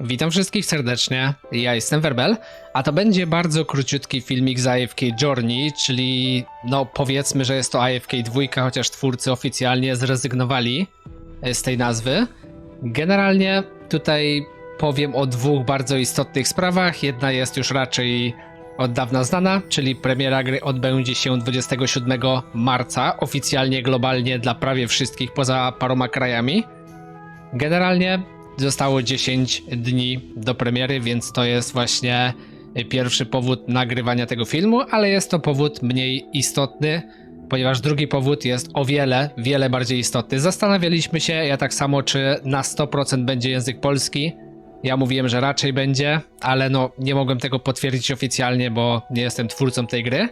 Witam wszystkich serdecznie, ja jestem Werbel, a to będzie bardzo króciutki filmik z AFK Journey, czyli no powiedzmy, że jest to AFK 2, chociaż twórcy oficjalnie zrezygnowali e, z tej nazwy. Generalnie tutaj powiem o dwóch bardzo istotnych sprawach. Jedna jest już raczej od dawna znana, czyli premiera gry odbędzie się 27 marca, oficjalnie globalnie dla prawie wszystkich poza paroma krajami. Generalnie zostało 10 dni do premiery, więc to jest właśnie pierwszy powód nagrywania tego filmu, ale jest to powód mniej istotny, ponieważ drugi powód jest o wiele, wiele bardziej istotny. Zastanawialiśmy się, ja tak samo, czy na 100% będzie język polski. Ja mówiłem, że raczej będzie, ale no nie mogłem tego potwierdzić oficjalnie, bo nie jestem twórcą tej gry.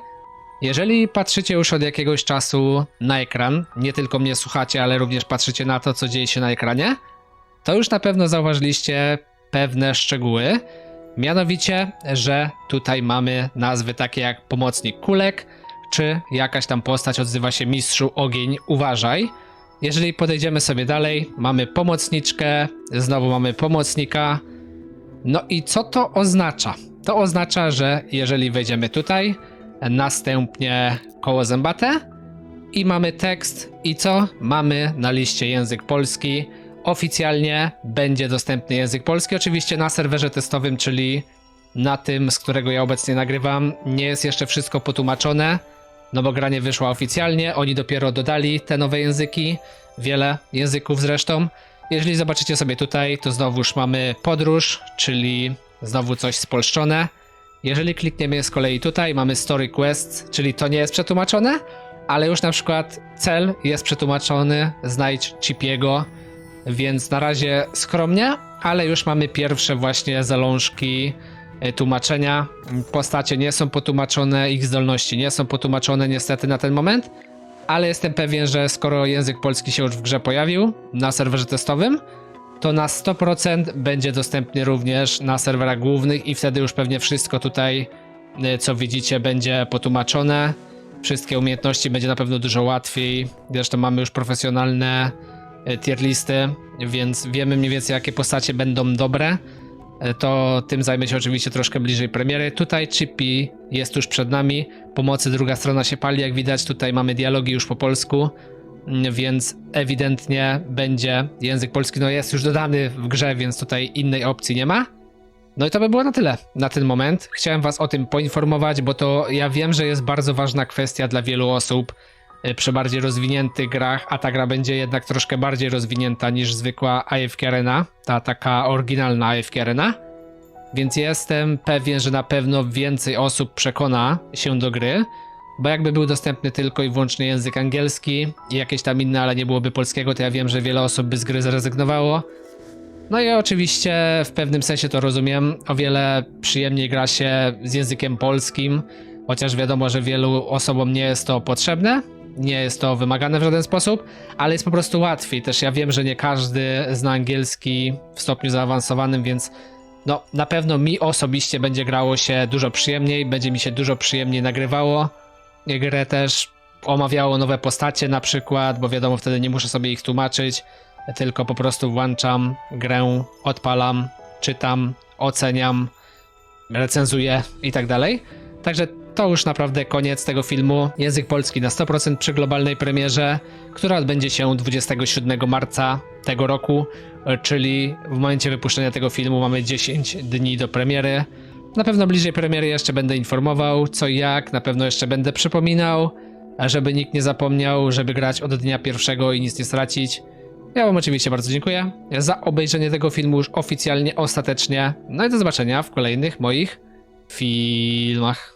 Jeżeli patrzycie już od jakiegoś czasu na ekran, nie tylko mnie słuchacie, ale również patrzycie na to, co dzieje się na ekranie, to już na pewno zauważyliście pewne szczegóły. Mianowicie, że tutaj mamy nazwy takie jak pomocnik kulek, czy jakaś tam postać odzywa się mistrzu ogień, uważaj. Jeżeli podejdziemy sobie dalej, mamy pomocniczkę, znowu mamy pomocnika. No i co to oznacza? To oznacza, że jeżeli wejdziemy tutaj, następnie koło zębate i mamy tekst i co? Mamy na liście język polski. Oficjalnie będzie dostępny język polski, oczywiście na serwerze testowym, czyli na tym, z którego ja obecnie nagrywam. Nie jest jeszcze wszystko potłumaczone, no bo gra nie wyszła oficjalnie. Oni dopiero dodali te nowe języki, wiele języków zresztą. Jeżeli zobaczycie sobie tutaj, to znowuż mamy podróż, czyli znowu coś spolszczone. Jeżeli klikniemy z kolei tutaj, mamy Story Quest, czyli to nie jest przetłumaczone, ale już na przykład cel jest przetłumaczony, znajdź Chipiego, więc na razie skromnie, ale już mamy pierwsze właśnie zalążki e, tłumaczenia. Postacie nie są potłumaczone, ich zdolności nie są potłumaczone niestety na ten moment, ale jestem pewien, że skoro język polski się już w grze pojawił na serwerze testowym, to na 100% będzie dostępny również na serwerach głównych i wtedy już pewnie wszystko tutaj, y, co widzicie, będzie potłumaczone. Wszystkie umiejętności będzie na pewno dużo łatwiej. Zresztą mamy już profesjonalne tier listy, więc wiemy mniej więcej jakie postacie będą dobre. Y, To tym zajmę się oczywiście troszkę bliżej premiery. Tutaj Chippy jest tuż przed nami. Pomocy druga strona się pali, jak widać. Tutaj mamy dialogi już po polsku więc ewidentnie będzie język polski. No jest już dodany w grze, więc tutaj innej opcji nie ma. No i to by było na tyle na ten moment. Chciałem Was o tym poinformować, bo to ja wiem, że jest bardzo ważna kwestia dla wielu osób przy bardziej rozwiniętych grach, a ta gra będzie jednak troszkę bardziej rozwinięta niż zwykła AFK Arena, ta taka oryginalna AFK Arena. Więc jestem pewien, że na pewno więcej osób przekona się do gry, bo jakby był dostępny tylko i wyłącznie język angielski i jakieś tam inne, ale nie byłoby polskiego, to ja wiem, że wiele osób by z gry zrezygnowało. No i oczywiście w pewnym sensie to rozumiem. O wiele przyjemniej gra się z językiem polskim, chociaż wiadomo, że wielu osobom nie jest to potrzebne, nie jest to wymagane w żaden sposób, ale jest po prostu łatwiej. Też ja wiem, że nie każdy zna angielski w stopniu zaawansowanym, więc no na pewno mi osobiście będzie grało się dużo przyjemniej, będzie mi się dużo przyjemniej nagrywało grę też omawiało nowe postacie na przykład, bo wiadomo wtedy nie muszę sobie ich tłumaczyć, tylko po prostu włączam grę, odpalam, czytam, oceniam, recenzuję i tak dalej. Także to już naprawdę koniec tego filmu. Język polski na 100% przy globalnej premierze, która odbędzie się 27 marca tego roku, czyli w momencie wypuszczenia tego filmu mamy 10 dni do premiery. Na pewno bliżej premiery jeszcze będę informował, co i jak, na pewno jeszcze będę przypominał, żeby nikt nie zapomniał, żeby grać od dnia pierwszego i nic nie stracić. Ja Wam oczywiście bardzo dziękuję za obejrzenie tego filmu już oficjalnie, ostatecznie. No i do zobaczenia w kolejnych moich filmach.